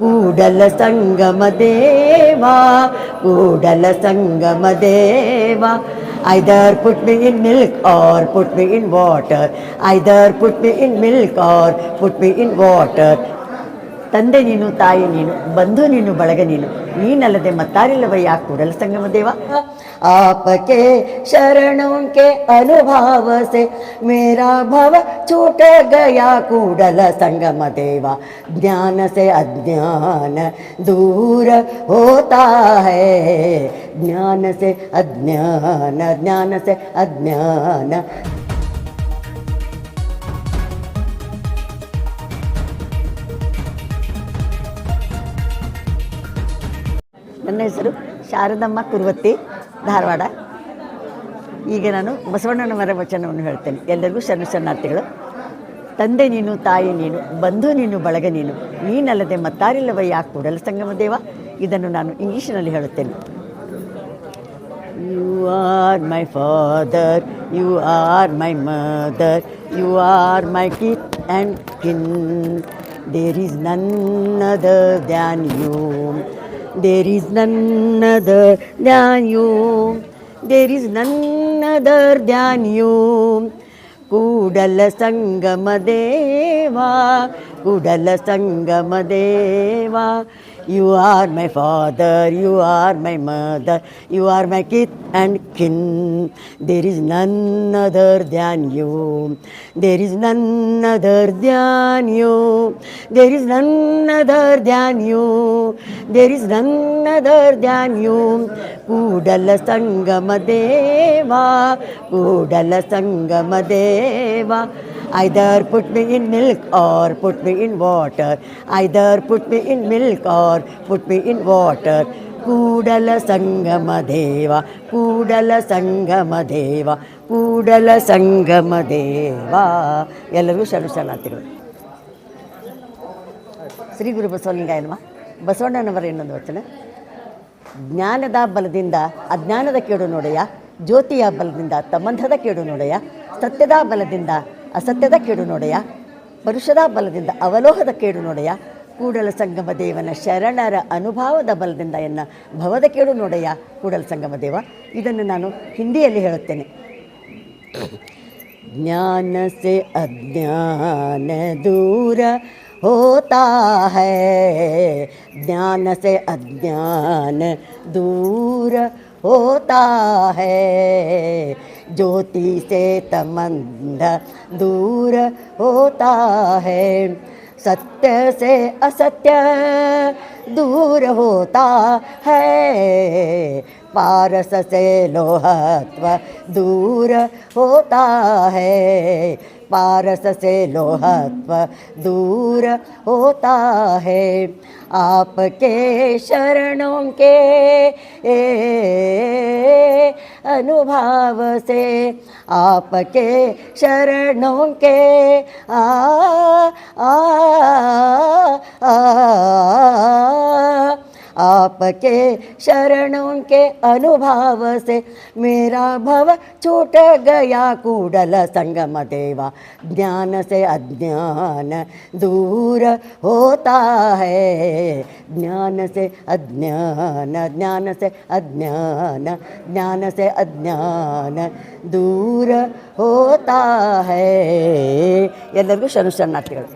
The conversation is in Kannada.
కూడల సంగమదేవా కూడల సంగమదేవా Either put me in milk or put me in water. Either put me in milk or put me in water. ತಂದೆ ನೀನು, ತಾಯಿ ನೀನು, ಬಂಧು ನೀನು, ಬಳಗ ನೀನು, ನೀನಲ್ಲದೆ ಮತ್ತಾರಿಲ್ಲವಯ್ಯ? ಕೂಡಲ ಸಂಗಮ ದೇವ. ಆಪಕೆ ಶರಣಂಕೆ ಅನುಭಾವಸೆ, ಮೇರಾ ಭವ ಚೂಟ ಗಯ ಕೂಡಲ ಸಂಗಮ ದೇವ. ಜ್ಞಾನ ಸೆ ಅಜ್ಞಾನ ದೂರ ಹೋತಾ ಹೇ ಜ್ಞಾನ ಸೆ ಅಜ್ಞಾನ ಜ್ಞಾನ ಸೆ ಅಜ್ಞಾನ. ನನ್ನ ಹೆಸರು ಶಾರದಮ್ಮ ಕುರುವತ್ತಿ, ಧಾರವಾಡ. ಈಗ ನಾನು ಬಸವಣ್ಣನವರ ವಚನವನ್ನು ಹೇಳ್ತೇನೆ. ಎಲ್ಲರಿಗೂ ಶರಣ ಶರಣಾರ್ಥಿಗಳು, ತಂದೆ ನೀನು, ತಾಯಿ ನೀನು, ಬಂಧು ನೀನು, ಬಳಗ ನೀನು, ನೀನಲ್ಲದೆ ಮತ್ತಾರಿಲ್ಲವಯ್ಯ ಕೂಡಲ ಸಂಗಮ ದೇವ? ಇದನ್ನು ನಾನು ಇಂಗ್ಲೀಷಿನಲ್ಲಿ ಹೇಳುತ್ತೇನೆ. You are my father you are my mother you are my kith and kin there is none other than you There is none other than you. There is none other than you. Kudala Sangamadeva Kudala Sangamadeva, You are my father, you are my mother, you are my kith and kin. There is none other than you. There is none other than you. There is none other than you. There is none other than you. Kudala Sangama Deva, Kudala Sangama Deva. Either put me in milk or put me me in water. Either put me in milk or put me in water Kudala Sangamadeva Kudala Sangama ದೇವ ಕೂಡಲ ಸಂಗಮ ದೇವ ಎಲ್ಲರೂ ಶರಣ ಶ್ರೀ ಗುರು ಬಸವಲಿಂಗ ನಮಃ ಬಸವಣ್ಣನವರ ಇನ್ನೊಂದು ವಚನ. ಜ್ಞಾನದ ಬಲದಿಂದ ಅಜ್ಞಾನದ ಕೇಡು ನೋಡೆಯ ಜ್ಯೋತಿಯ ಬಲದಿಂದ ತಮ್ಮಂಧದ ಕೇಡು ನೋಡೆಯ ಸತ್ಯದ ಬಲದಿಂದ ಅಸತ್ಯದ ಕೇಡು ನೋಡೆಯ ಪರುಷದಾ ಬಲದಿಂದ ಅವಲೋಹದ ಕೇಡು ನೋಡೆಯ ಕೂಡಲ ಸಂಗಮ ದೇವನ ಶರಣರ ಅನುಭವದ ಬಲದಿಂದ ಎನ್ನ ಭವದ ಕೇಡು ನೋಡೆಯ ಕೂಡಲ ಸಂಗಮ ದೇವ. ಇದನ್ನು ನಾನು ಹಿಂದಿಯಲ್ಲಿ ಹೇಳುತ್ತೇನೆ. ಜ್ಞಾನ ಸೆ ಅಜ್ಞಾನ ದೂರ ಹೋತಾ ಹೈ. ಜ್ಞಾನ ಸೆ ಅಜ್ಞಾನ ದೂರ ಹೋತಾ ಹೈ. ज्योति से तमंद दूर होता है। सत्य से असत्य दूर होता है। पारस से लोहत्व दूर होता है। पारस से लोहत्व दूर होता है। आपके शरणों के ए, अनुभाव से आपके शरणों के आ, आ आ आ, आ आपके शरणों के अनुभाव से मेरा भव छूट गया कूडल संगम देवा ज्ञान से अज्ञान दूर होता है ज्ञान से अज्ञान ज्ञान से अज्ञान ज्ञान से अज्ञान दूर होता है ಎಲ್ಲರಿಗೂ ಶರಣ ಶರಣಾರ್ಥಿಗಳು